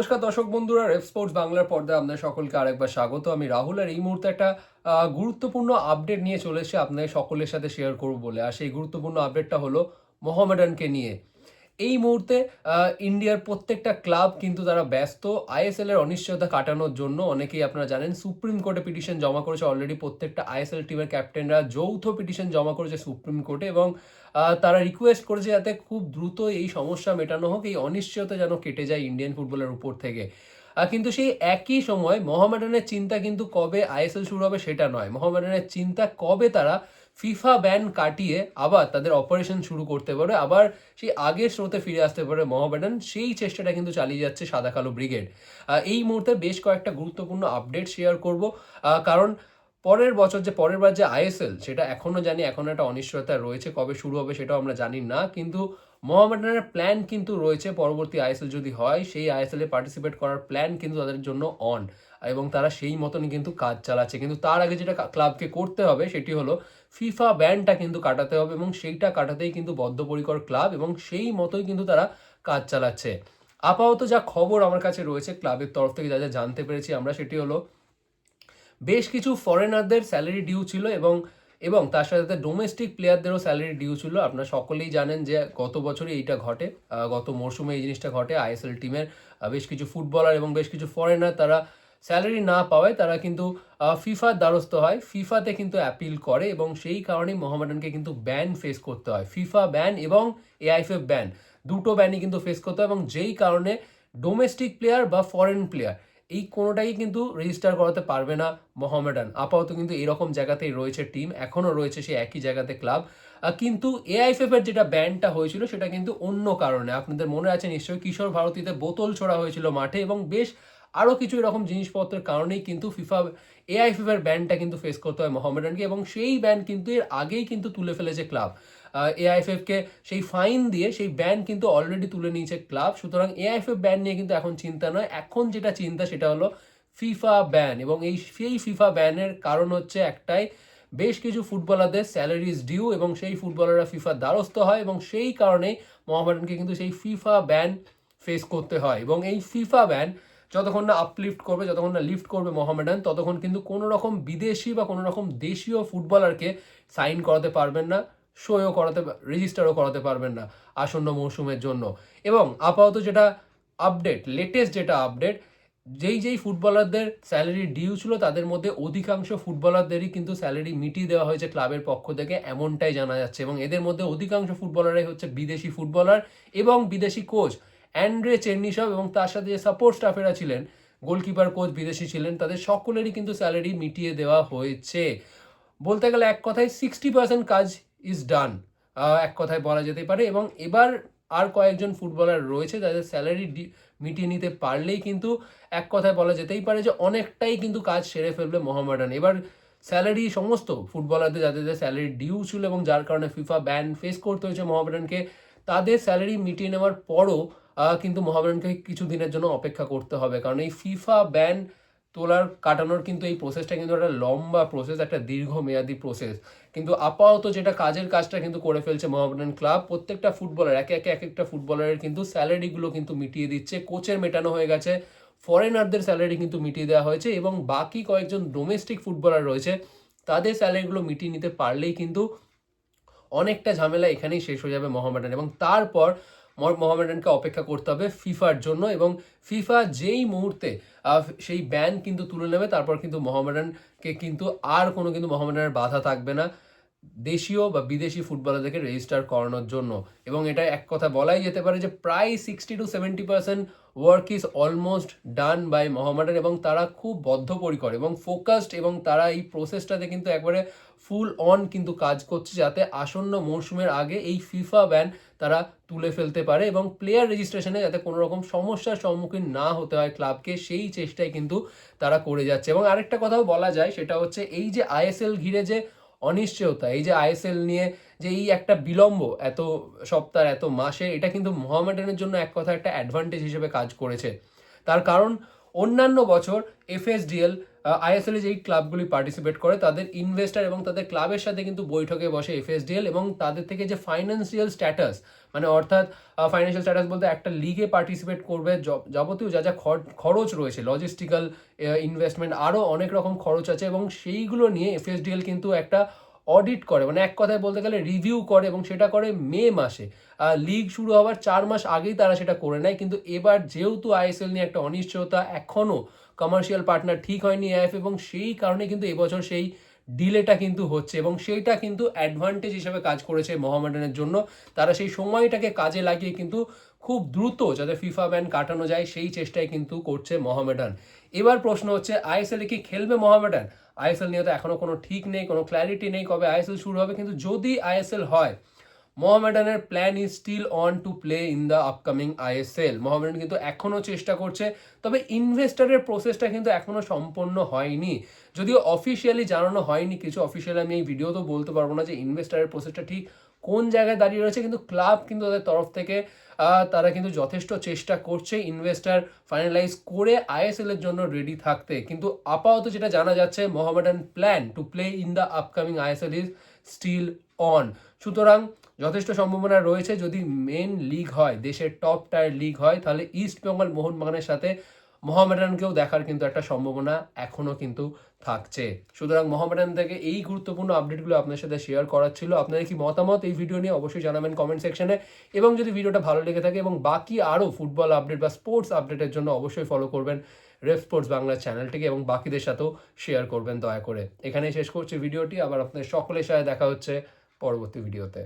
নমস্কার দর্শক বন্ধুরা রেফ স্পোর্টস বাংলার পর্দায় আপনাদের সকলকে আরেকবার স্বাগত। আমি রাহুল আর এই মুহূর্তে একটা গুরুত্বপূর্ণ আপডেট নিয়ে চলে এসে আপনাদের সকলের সাথে শেয়ার করব বলে। আর সেই গুরুত্বপূর্ণ আপডেটটা হলো মোহামেডানকে নিয়ে। এই মুহূর্তে ইন্ডিয়ার প্রত্যেকটা ক্লাব কিন্তু তারা ব্যস্ত। আইএসএল এর অনিশ্চয়তা কাটানোর জন্য অনেকেই আপনারা জানেন, সুপ্রিম কোর্টে পিটিশন জমা করেছে অলরেডি প্রত্যেকটা আইএসএল টিমের ক্যাপ্টেনরা যৌথ পিটিশন জমা করেছে সুপ্রিম কোর্টে এবং তারা রিকোয়েস্ট করেছে যাতে খুব দ্রুত এই সমস্যা মেটানো হোক, এই অনিশ্চয়তা যেন কেটে যায় ইন্ডিয়ান ফুটবলের উপর থেকে। কিন্তু সেই একই সময় মোহামেডানের চিন্তা কিন্তু কবে আইএসএল শুরু হবে সেটা নয়। মোহামেডানের চিন্তা কবে তারা ফিফা ব্যান কাটিয়ে আবার তাদের অপারেশন শুরু করতে পারে। আবার সেই আগের স্রোতে ফিরে আসতে পারে মোহামেডান সেই চেষ্টাটা কিন্তু চালিয়ে যাচ্ছে সাদা কালো ব্রিগেড এই মুহূর্তে বেশ কয়েকটা গুরুত্বপূর্ণ আপডেট শেয়ার করব। কারণ পরের বছর যে, পরের বার যে আইএসএল সেটা এখনও জানি, এখন একটা অনিশ্চয়তা রয়েছে, কবে শুরু হবে সেটাও আমরা জানি না। কিন্তু মোহামেডানের প্ল্যান কিন্তু রয়েছে। পরবর্তী আইএসএল যদি হয়, সেই আইএসএল পার্টিসিপেট করার প্ল্যান কিন্তু তাদের জন্য অন এবং তারা সেই মতনই কিন্তু কাজ চালাচ্ছে। কিন্তু তার আগে যেটা ক্লাবকে করতে হবে সেটি হলো ফিফা ব্যানটা কিন্তু কাটাতে হবে এবং সেইটা কাটাতেই কিন্তু বদ্ধপরিকর ক্লাব এবং সেই মতোই কিন্তু তারা কাজ চালাচ্ছে। আপাতত যা খবর আমার কাছে রয়েছে ক্লাবের তরফ থেকে যা যা জানতে পেরেছি আমরা সেটি হলো বেশ কিছু ফরেনারদের স্যালারি ডিউ ছিল এবং এবং তার সাথে সাথে ডোমেস্টিক প্লেয়ারদেরও স্যালারি ডিউ ছিল। আপনারা সকলেই জানেন যে গত বছরই এইটা ঘটে গত মরশুমে এই জিনিসটা ঘটে। আইএসএল টিমের বেশ কিছু ফুটবলার এবং বেশ কিছু ফরেনার তারা স্যালারি না পাওয়ায় তারা কিন্তু ফিফার দ্বারস্থ হয়। ফিফাতে কিন্তু অ্যাপিল করে এবং সেই কারণেই মোহামেডানকে কিন্তু ব্যান ফেস করতে হয়। ফিফা ব্যান এবং এআইএফএফ ব্যান দুটো ব্যানই কিন্তু ফেস করতে হয় এবং যেই কারণে ডোমেস্টিক প্লেয়ার বা ফরেন প্লেয়ার এই কোনোটাই কিন্তু রেজিস্টার করাতে পারবে না মোহামেডান। আপাতত কিন্তু এরকম জায়গাতেই রয়েছে টিম এখনও রয়েছে সেই একই জায়গাতে ক্লাব কিন্তু এআইএফএফ এর যেটা ব্যানটা হয়েছিল সেটা কিন্তু অন্য কারণে। আপনাদের মনে আছে নিশ্চয়ই কিশোর ভারতীতে বোতল ছোড়া হয়েছিল মাঠে এবং বেশ আরও কিছু এরকম জিনিসপত্রের কারণেই কিন্তু ফিফা এআইএফএফ এর ব্যানটা কিন্তু ফেস করতে হয় মোহামেডানকে এবং সেই ব্যান কিন্তু এর আগেই কিন্তু তুলে ফেলেছে ক্লাব। এআইএফএফ কে সেই ফাইন দিয়ে সেই ব্যান কিন্তু অলরেডি তুলে নিয়েছে ক্লাব। সুতরাং এআইএফএফ ব্যান নিয়ে কিন্তু এখন চিন্তা নয়। এখন যেটা চিন্তা সেটা হলো ফিফা ব্যান এবং এই সেই ফিফা ব্যানের কারণ হচ্ছে একটাই, বেশ কিছু ফুটবলারদের স্যালারিজ ডিউ এবং সেই ফুটবলাররা ফিফার দ্বারস্থ হয় এবং সেই কারণেই মোহামেডানকে কিন্তু সেই ফিফা ব্যান ফেস করতে হয় এবং এই ফিফা ব্যান যতক্ষণ না আপলিফট করবে, যতক্ষণ না লিফট করবে মোহামেডান ততক্ষণ কিন্তু কোনো রকম বিদেশি বা কোনো রকম দেশীয় ফুটবলারকে সাইন করাতে পারবেন না শোও করাতে রেজিস্টারও করাতে পারবেন না আসন্ন মৌসুমের জন্য। এবং আপাতত যেটা আপডেট লেটেস্ট যেটা আপডেট যেই যেই ফুটবলারদের স্যালারি ডিউ ছিল, তাদের মধ্যে অধিকাংশ ফুটবলারদেরই কিন্তু স্যালারি মিটিয়ে দেওয়া হয়েছে ক্লাবের পক্ষ থেকে, এমনটাই জানা যাচ্ছে। এবং এদের মধ্যে অধিকাংশ ফুটবলারই হচ্ছে বিদেশি ফুটবলার এবং বিদেশি কোচ অ্যান্ড্রে চেন্নিসব এবং তার সাথে যে সাপোর্ট স্টাফেরা ছিলেন গোলকিপার কোচ বিদেশি ছিলেন, তাদের সকলেরই কিন্তু স্যালারি মিটিয়ে দেওয়া হয়েছে। বলতে গেলে এক কথায় সিক্সটি পার্সেন্ট কাজ ইজ ডান এক কথায় বলা যেতে পারে। এবং এবার আর কয়েকজন ফুটবলার রয়েছে যাদের স্যালারি মিটিয়ে নিতে পারলেই কিন্তু এক কথায় বলা যেতেই পারে যে অনেকটাই কিন্তু কাজ সেরে ফেলবে মোহামেডান। এবার স্যালারি সমস্ত ফুটবলারদের যাদের স্যালারি ডিউ ছিল এবং যার কারণে ফিফা ব্যান ফেস করতে হয়েছে মোহামেডানকে, তাদের স্যালারি মিটিয়ে নেওয়ার পরও কিন্তু মোহামেডানকে কিছু দিনের জন্য অপেক্ষা করতে হবে। কারণ এই ফিফা ব্যান তোলার, কাটানোর কিন্তু এই প্রসেসটা কিন্তু একটা লম্বা প্রসেস একটা দীর্ঘমেয়াদী প্রসেস কিন্তু আপাতত যেটা কাজের কাজটা কিন্তু করে ফেলছে মোহামেডান ক্লাব প্রত্যেকটা ফুটবলার একে একে এক একটা ফুটবলারের কিন্তু স্যালারিগুলো কিন্তু মিটিয়ে দিচ্ছে কোচের মেটানো হয়ে গেছে ফরেনারদের স্যালারি কিন্তু মিটিয়ে দেওয়া হয়েছে এবং বাকি কয়েকজন ডোমেস্টিক ফুটবলার রয়েছে, তাদের স্যালারিগুলো মিটিয়ে নিতে পারলেই কিন্তু অনেকটা ঝামেলা এখানেই শেষ হয়ে যাবে মোহামেডান এবং তারপর মোহামেডানকে অপেক্ষা করতে হবে ফিফার জন্য এবং ফিফা যেই মুহূর্তে সেই ব্যান কিন্তু তুলে নেবে, তারপর কিন্তু মোহামেডানকে কিন্তু আর কোনো কিন্তু মোহামেডানের বাধা থাকবে না। দেশীয় বা বিদেশি ফুটবলারদেরকে রেজিস্টার করানোর জন্য। এবং এটা এক কথা বলাই যেতে পারে যে প্রায় sixty to seventy percent work is almost done by Mohammedan এবং তারা খুব বদ্ধপরিকর এবং ফোকাসড এবং তারা এই প্রসেসটাতে কিন্তু একবারে ফুল অন কিন্তু কাজ করছে যাতে আসন্ন মরশুমের আগে এই ফিফা ব্যান তারা তুলে ফেলতে পারে এবং প্লেয়ার রেজিস্ট্রেশনে যাতে কোনো রকম সমস্যার সম্মুখীন না হতে হয় ক্লাবকে সেই চেষ্টাই কিন্তু তারা করে যাচ্ছে। এবং আরেকটা কথাও বলা যায়, সেটা হচ্ছে এই যে আইএসএল ঘিরে যে অনিশ্চয়তা, এই যে আইএসএল নিয়ে যে এই একটা বিলম্ব এত সপ্তাহ, এত মাসে, এটা কিন্তু মোহামেডানের জন্য এক কথা একটা অ্যাডভান্টেজ হিসেবে কাজ করেছে। তার কারণ, অন্যান্য বছর এফএসডিএল আইএসএল যেই ক্লাবগুলি পার্টিসিপেট করে, তাদের ইনভেস্টার এবং তাদের ক্লাবের সাথে কিন্তু বৈঠকে বসে এফএসডিএল এবং তাদের থেকে যে ফাইন্যান্সিয়াল স্ট্যাটাস মানে অর্থাৎ ফাইন্যান্সিয়াল স্ট্যাটাস বলতে একটা লিগে পার্টিসিপেট করবে যাবতীয় যা যা খর- খরচ রয়েছে লজিস্টিক্যাল ইনভেস্টমেন্ট আরও অনেক রকম খরচ আছে এবং সেইগুলো নিয়ে এফএসডিএল কিন্তু একটা অডিট করে মানে এক কথায় বলতে গেলে রিভিউ করে এবং সেটা করে মে মাসে। লিগ শুরু হওয়ার চার মাস আগেই তারা সেটা করে নেয়, কিন্তু এবার যেহেতু আইএসএল নিয়ে একটা অনিশ্চয়তা এখনও কমার্শিয়াল পার্টনার ঠিক হয়নি এফ এবং সেই কারণে কিন্তু এবছর সেই ডিলেটা কিন্তু হচ্ছে এবং সেইটা কিন্তু অ্যাডভান্টেজ হিসেবে কাজ করেছে মোহামেডানের জন্য। তারা সেই সময়টাকে কাজে লাগিয়ে কিন্তু খুব দ্রুত যাতে ফিফা ব্যান কাটানো যায়, সেই চেষ্টাই কিন্তু করছে মোহামেডান এবার প্রশ্ন হচ্ছে আইএসএল কি খেলবে মোহামেডান আইএসএল নিয়ে তো এখনও কোনো ঠিক নেই, কোনো ক্ল্যারিটি নেই কবে আইএসএল শুরু হবে। কিন্তু যদি আইএসএল হয় মোহামেডানের plan is still on to play in the upcoming ISL. Mohammedan কিন্তু এখনও চেষ্টা করছে, তবে ইনভেস্টারের প্রসেসটা কিন্তু এখনও সম্পন্ন হয়নি। যদিও অফিসিয়ালি জানানো হয়নি, কিছু অফিসিয়ালি আমি এই ভিডিওতেও বলতে পারব না যে ইনভেস্টারের প্রসেসটা ঠিক কোন জায়গায় দাঁড়িয়ে রয়েছে, কিন্তু ক্লাব কিন্তু তাদের তরফ থেকে তারা কিন্তু যথেষ্ট চেষ্টা করছে ইনভেস্টার ফাইনালাইজ করে আইএসএল এর জন্য রেডি থাকতে। কিন্তু আপাতত যেটা জানা যাচ্ছে, Mohammedan plan to play in the upcoming ISL is still on. সুতরাং যথেষ্ট সম্ভাবনা রয়েছে। যদি মেন লিগ হয়, দেশের টপ টায়ার লিগ হয়, তাহলে ইস্ট বেঙ্গল মোহনবাগানের সাথে মহামেডানকেও দেখার কিন্তু একটা সম্ভাবনা এখনও কিন্তু থাকছে। সুতরাং মহামেডান থেকে এই গুরুত্বপূর্ণ আপডেটগুলো আপনার সাথে শেয়ার করার ছিল। আপনাদের কি মতামত এই ভিডিও নিয়ে অবশ্যই জানাবেন কমেন্ট সেকশনে এবং যদি ভিডিওটা ভালো লেগে থাকে এবং বাকি আরও ফুটবল আপডেট বা স্পোর্টস আপডেটের জন্য অবশ্যই ফলো করবেন রেফ স্পোর্টস বাংলা চ্যানেলটিকে এবং বাকিদের সাথেও শেয়ার করবেন দয়া করে। এখানেই শেষ করছি ভিডিওটি আবার আপনাদের সকলের সাথে দেখা হচ্ছে পরবর্তী ভিডিওতে